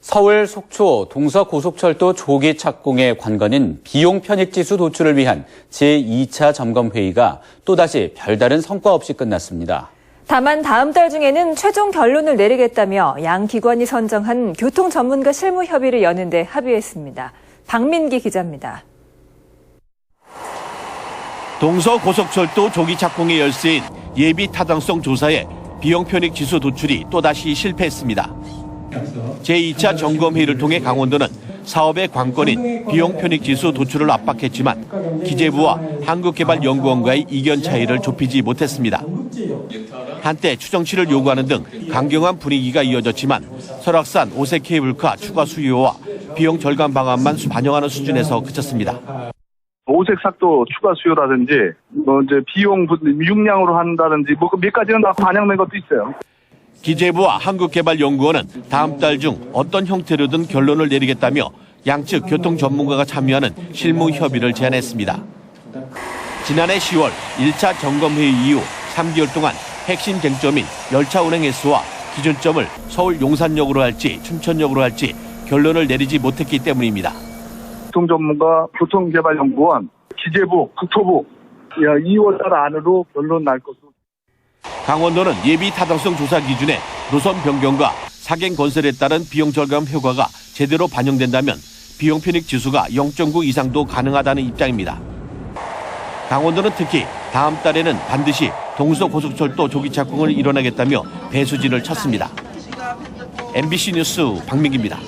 서울 속초 동서고속철도 조기 착공의 관건인 비용 편익 지수 도출을 위한 제2차 점검 회의가 또다시 별다른 성과 없이 끝났습니다. 다만 다음 달 중에는 최종 결론을 내리겠다며 양 기관이 선정한 교통 전문가 실무 협의를 여는 데 합의했습니다. 박민기 기자입니다. 동서고속철도 조기 착공의 열쇠인 예비 타당성 조사에 비용 편익 지수 도출이 또다시 실패했습니다. 제2차 점검회의를 통해 강원도는 사업의 관건인 비용 편익 지수 도출을 압박했지만 기재부와 한국개발연구원과의 이견 차이를 좁히지 못했습니다. 한때 추정치를 요구하는 등 강경한 분위기가 이어졌지만 설악산 오색 케이블카 추가 수요와 비용 절감 방안만 반영하는 수준에서 그쳤습니다. 오색 삭도 추가 수요라든지 뭐 이제 비용 부- 육량으로 한다든지 뭐 몇 가지는 다 반영된 것도 있어요. 기재부와 한국개발연구원은 다음 달 중 어떤 형태로든 결론을 내리겠다며 양측 교통 전문가가 참여하는 실무 협의를 제안했습니다. 지난해 10월 1차 점검회의 이후 3개월 동안 핵심 쟁점인 열차 운행 횟수와 기준점을 서울 용산역으로 할지 춘천역으로 할지 결론을 내리지 못했기 때문입니다. 교통 전문가 교통개발연구원 기재부 국토부 2월 달 안으로 결론 날 것으로 강원도는 예비 타당성 조사 기준에 노선 변경과 사갱 건설에 따른 비용 절감 효과가 제대로 반영된다면 비용 편익 지수가 0.9 이상도 가능하다는 입장입니다. 강원도는 특히 다음 달에는 반드시 동서고속철도 조기 착공을 이뤄내겠다며 배수진을 쳤습니다. MBC 뉴스 박민기입니다.